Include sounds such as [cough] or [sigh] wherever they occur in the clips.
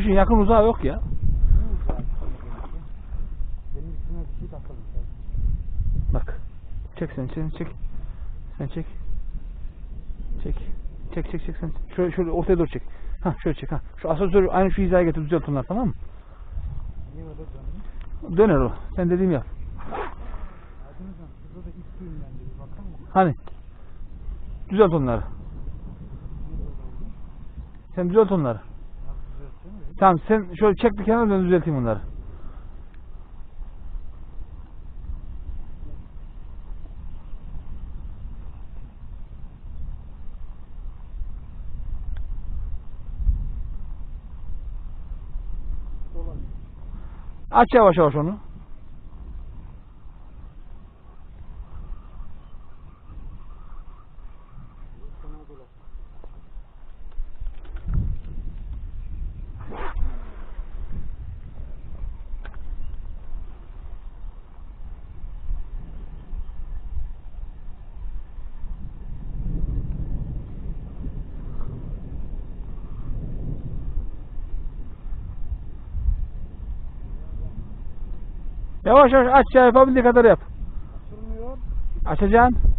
İşin yakın uzağı yok ya. Benim üstüne bir şey takıldı. Bak. Çek sen çek çek. Sen çek. Çek. Çek çek çek sen. Şöyle şöyle ortaya doğru çek. Ha şöyle çek ha. Şu asansörü aynı şu hizaya getir düzelt onlar tamam mı? Döner o. Sen dediğimi yap. Hani? Düzelt onları. Sen düzelt onları. Tamam sen şöyle çek bir kenara ben düzelteyim. Dolanıyor. Aç yavaş yavaş onu. Sana dolan. Yavaş yavaş aç ya yapabildiği kadar yap. Açılmıyor. Açacaksın.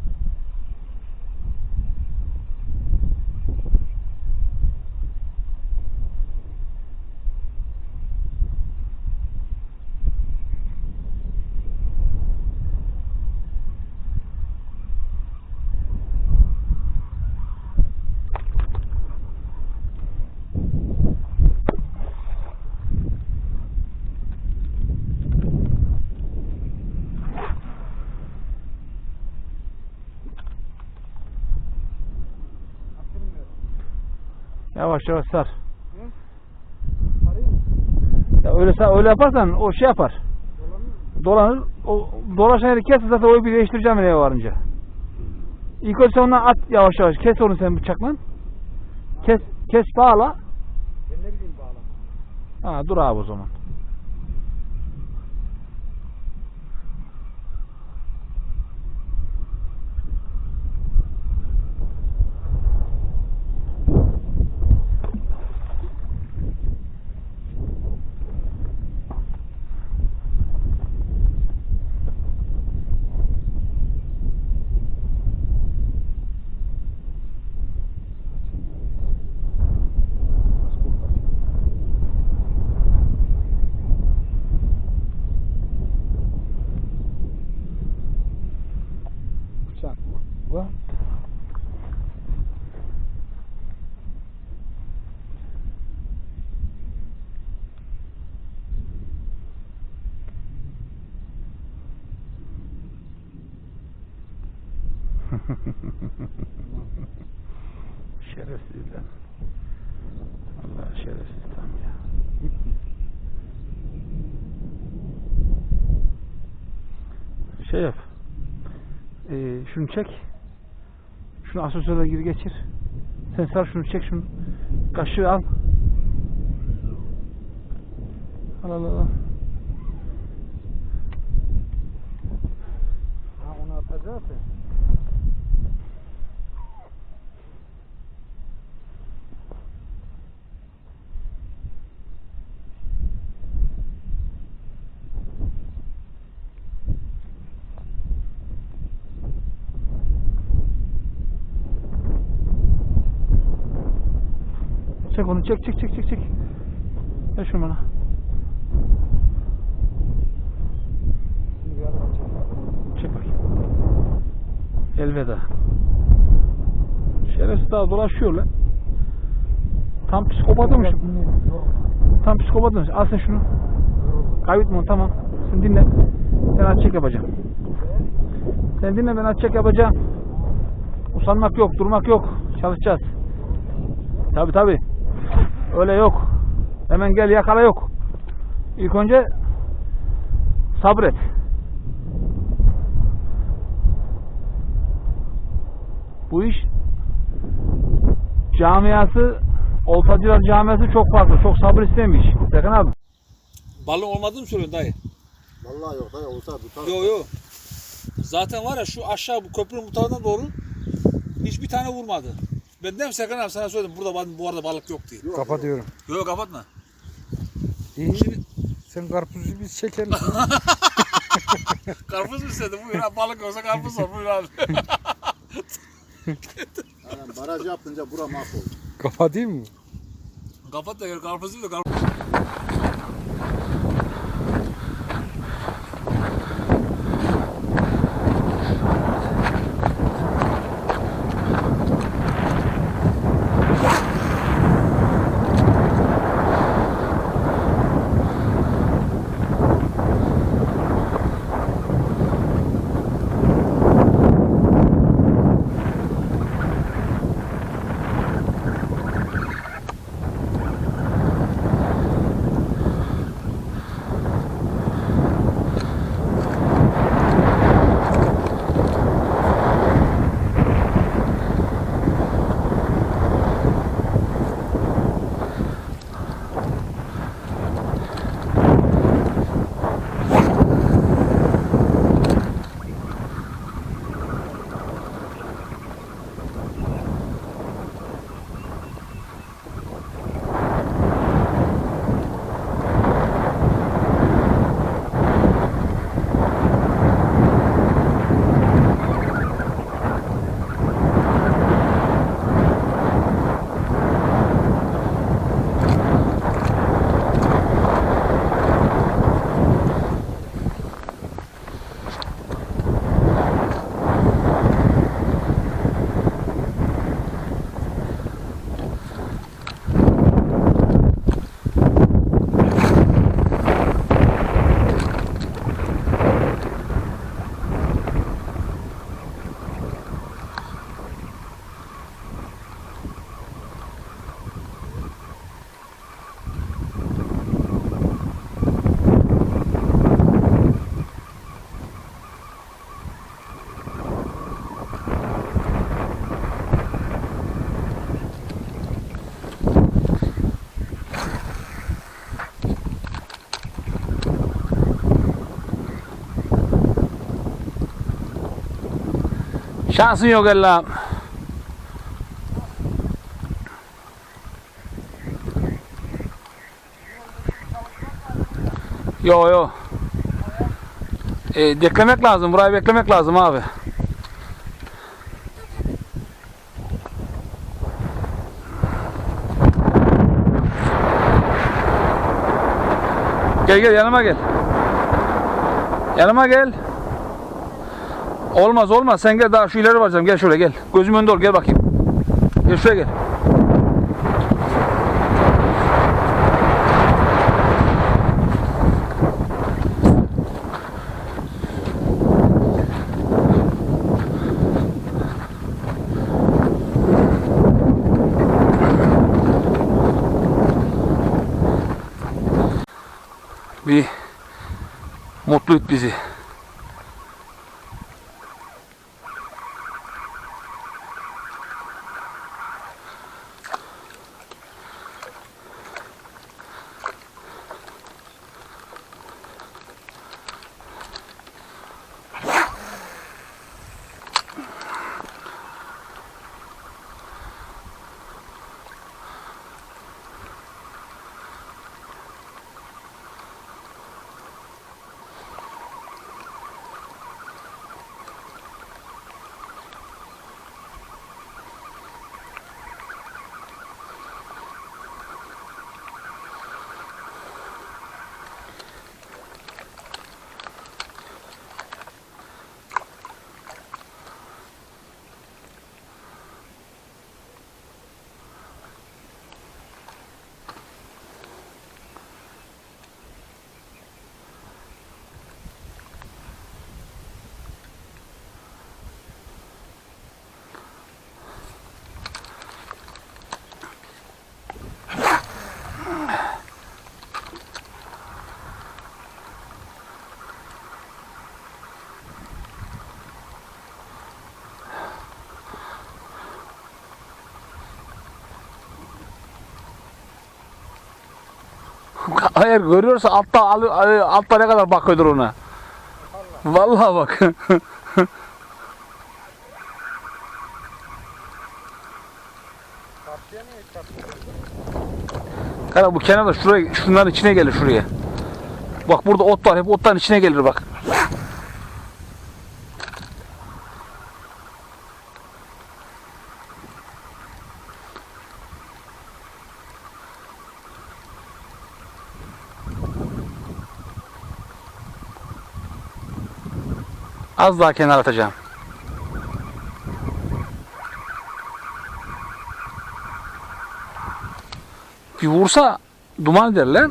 Yavaş yavaş sar. Ya öyle sar, öyle yaparsan o şey yapar. Dolanır. O dolaşan yeri kes zaten o ipi değiştireceğim eve varınca. İlk önce sen ondan at yavaş yavaş. Kes onu sen bıçakla. Kes kes bağla. Ben ne bileyim bağlama. Ha dur abi o zaman. Bıçak. Bu. Şerefsizler. Allah şerefsiz tam ya. Şey yap. Ee, şunu çek. Şunu asansöre gir geçir. Sen sar şunu çek şunu. Kaşığı al. Al al al. Ha onu atacağız ya. Çek onu çek çek çek çek çek. Ver şunu bana. Çek bakayım. Elveda. Şerefsiz daha dolaşıyor lan. Tam psikopatmış. Tam psikopatmış. Al sen şunu. Kaybetme onu tamam. Sen dinle. Ben aç çek yapacağım. Sen dinle ben aç çek yapacağım. Usanmak yok, durmak yok. Çalışacağız. Tabi tabi. Öyle yok. Hemen gel yakala yok. İlk önce sabret. Bu iş camiası Oltacılar camiası çok farklı. Çok sabır istemiş. Serkan abi. Balon olmadığını mı söylüyorsun dayı? Vallahi yok dayı olsa tutar. Yok yok. Zaten var ya şu aşağı bu köprünün bu tarafına doğru hiçbir tane vurmadı. Ben dedim Serkan abi sana söyledim burada bu arada balık yok diye. Yok, Kapatıyorum. Yok yok kapatma. İyi. Şimdi Sen karpuzu biz çekelim. [laughs] karpuz mu istedin? Buyur abi balık olsa karpuz ol. Buyur abi. Baraj yapınca bura mahvoldu. Kapatayım mı? Kapat da gel karpuz değil de karpuz. Şansın yok Allah'ım. Yo yo. E, beklemek lazım. Burayı beklemek lazım abi. Gel gel yanıma gel. Yanıma gel. Olmaz olmaz sen gel daha şu ileri varacağım gel şuraya gel. Gözüm önünde ol gel bakayım. Gel şuraya gel. Bir mutlu et bizi. [laughs] Hayır görüyorsa altta alı- altta ne kadar bakıyordur ona. Vallahi bak. [laughs] Kara bu kenarda şuraya, şunların içine gelir şuraya. Bak burada ot var. Hep otların içine gelir bak. Az daha kenar atacağım. Bir vursa duman eder.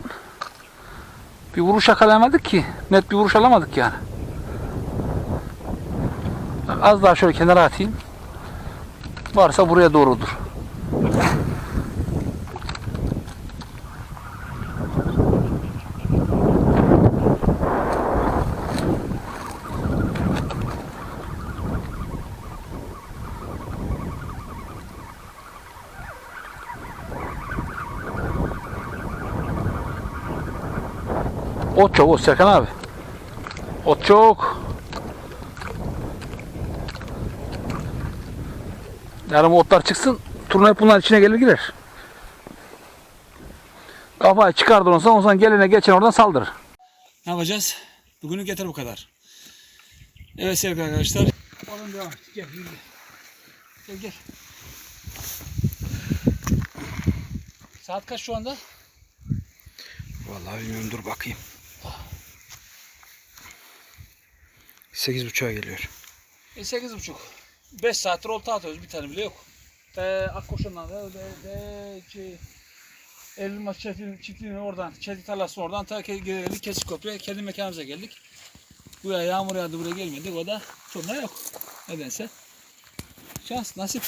Bir vuruş yakalayamadık ki. Net bir vuruş alamadık yani. Az daha şöyle kenara atayım. Varsa buraya doğrudur. Ot çok ot Serkan abi. Ot çok. Yarın otlar çıksın. Turna hep bunların içine gelir gider. Kafayı çıkardır onsan onsan gelene geçen oradan saldırır. Ne yapacağız? Bugünlük yeter bu kadar. Evet sevgili arkadaşlar. Oradan devam et. Gel yürü. Gel gel. Saat kaç şu anda? Vallahi bilmiyorum dur bakayım. Sekiz buçuğa geliyor. E, sekiz buçuk. Beş saattir olta atıyoruz. Bir tane bile yok. Ee, Akkoşan'dan da de, de, şey, Elmas çiftliğinin, çiftliğinin oradan, çelik tarlasının oradan ta geldik kesik kopya kendi mekanımıza geldik. Buraya yağmur yağdı buraya gelmedik o da turna yok. Nedense. Şans, nasip.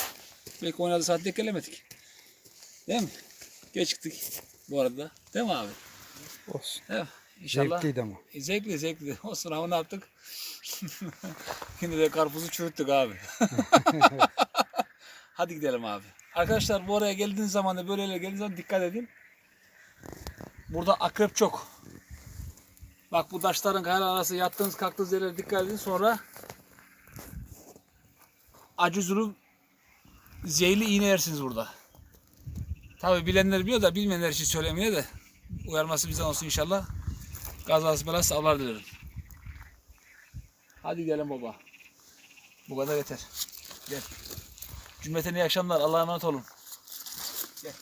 Belki oynadığı saat denk gelemedik. Değil mi? Geçtik bu arada. Değil mi abi? Olsun. Evet. İnşallah. Zevkliydi ama. E, Zevkli zevkli. [laughs] O sınavı ne yaptık? [laughs] Yine de karpuzu çürüttük abi. [laughs] Hadi gidelim abi. Arkadaşlar bu araya geldiğiniz zaman da böyle geldiğiniz zaman dikkat edin. Burada akrep çok. Bak bu taşların kayalar arası yattığınız kalktığınız yerlere dikkat edin. Sonra acı zulüm zehirli iğne yersiniz burada. Tabi bilenler biliyor da bilmeyenler için söylemeye de uyarması bizden olsun inşallah. Kazası belası Allah dilerim. Hadi gidelim baba. Bu kadar yeter. Gel. Cümleten iyi akşamlar. Allah'a emanet olun. Gel.